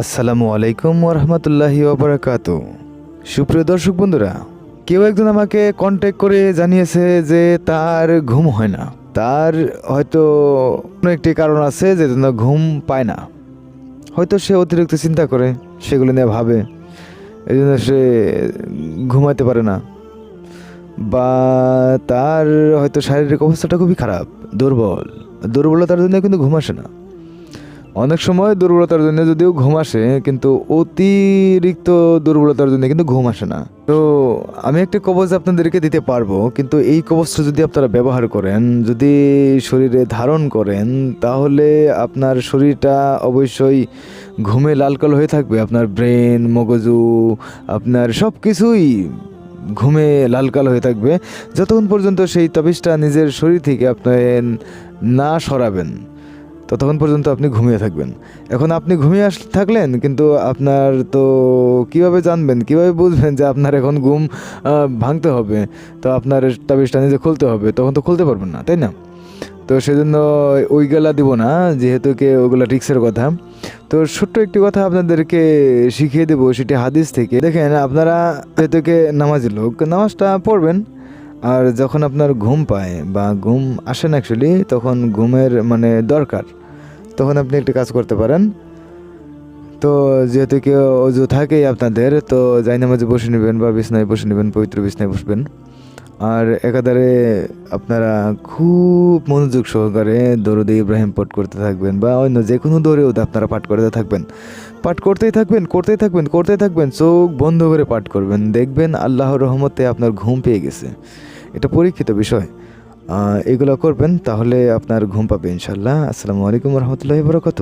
আসসালামু আলাইকুম ওরহমতুল্লাহি ওবরাকাত সুপ্রিয় দর্শক বন্ধুরা, কেউ একজন আমাকে কন্ট্যাক্ট করে জানিয়েছে যে তার ঘুম হয় না। তার হয়তো কোনো একটি কারণ আছে যে জন্য ঘুম পায় না। হয়তো সে অতিরিক্ত চিন্তা করে, সেগুলো নিয়ে ভাবে, এই জন্য সে ঘুমাতে পারে না। বা তার হয়তো শারীরিক অবস্থাটা খুবই খারাপ, দুর্বল। দুর্বলতার জন্য কিন্তু ঘুম আসে না। অনেক সময় দুর্বলতার জন্য যদিও ঘুম আসে, কিন্তু অতিরিক্ত দুর্বলতার জন্য কিন্তু ঘুম আসে না। তো আমি একটা কবচ আপনাদেরকে দিতে পারব, কিন্তু এই কবচটা যদি আপনারা ব্যবহার করেন, যদি শরীরে ধারণ করেন, তাহলে আপনার শরীরটা অবশ্যই ঘুমে লাল কালো হয়ে থাকবে। আপনার ব্রেন, মগজু, আপনার সব কিছুই ঘুমে লাল কালো হয়ে থাকবে। যতক্ষণ পর্যন্ত সেই তাবিজটা নিজের শরীর থেকে আপনি না সরাবেন। ততক্ষণ পর্যন্ত আপনি ঘুমিয়ে থাকবেন। এখন আপনি ঘুমিয়ে আস থাকলেন, কিন্তু আপনার তো কীভাবে জানবেন? কীভাবে বুঝবেন যে আপনার এখন ঘুম ভাঙতে হবে? তো আপনার তাবিজটা নিজে খুলতে হবে, তখন তো খুলতে পারবেন না, তাই না? তো সেজন্য ওইগুলা দিব না, যেহেতু কে ওগুলা রিক্সের কথা। তো ছোট্ট একটি কথা আপনাদেরকে শিখিয়ে দেবো সেটি হাদিস থেকে। দেখেন, আপনারা যেহেতু কে নামাজি লোক, নামাজটা পড়বেন, আর যখন আপনার ঘুম পায় বা ঘুম আসেন অ্যাকচুয়ালি তখন ঘুমের মানে দরকার। তখন আপনি একটি কাজ করতে পারেন। তো যেহেতু কেউ অজু থাকেই আপনাদের, তো যাই নামাজে বসে নেবেন বা বিছনায় বসে নেবেন, পবিত্র বিছনায় বসবেন। আর একাধারে আপনারা খুব মনোযোগ সহকারে দরুদে ইব্রাহিম পাঠ করতে থাকবেন বা অন্য যে কোনো দৌড়েও আপনারা পাঠ করতে থাকবেন। পাঠ করতেই থাকবেন করতেই থাকবেন করতেই থাকবেন, চোখ বন্ধ করে পাঠ করবেন। দেখবেন আল্লাহর রহমতে আপনার ঘুম পেয়ে গেছে। এটা পরীক্ষিত বিষয়। এগুলো করবেন তাহলে আপনার ঘুম পাবে ইনশাল্লাহ। আসসালামু আলাইকুম রহমতুল্লাহ বরকত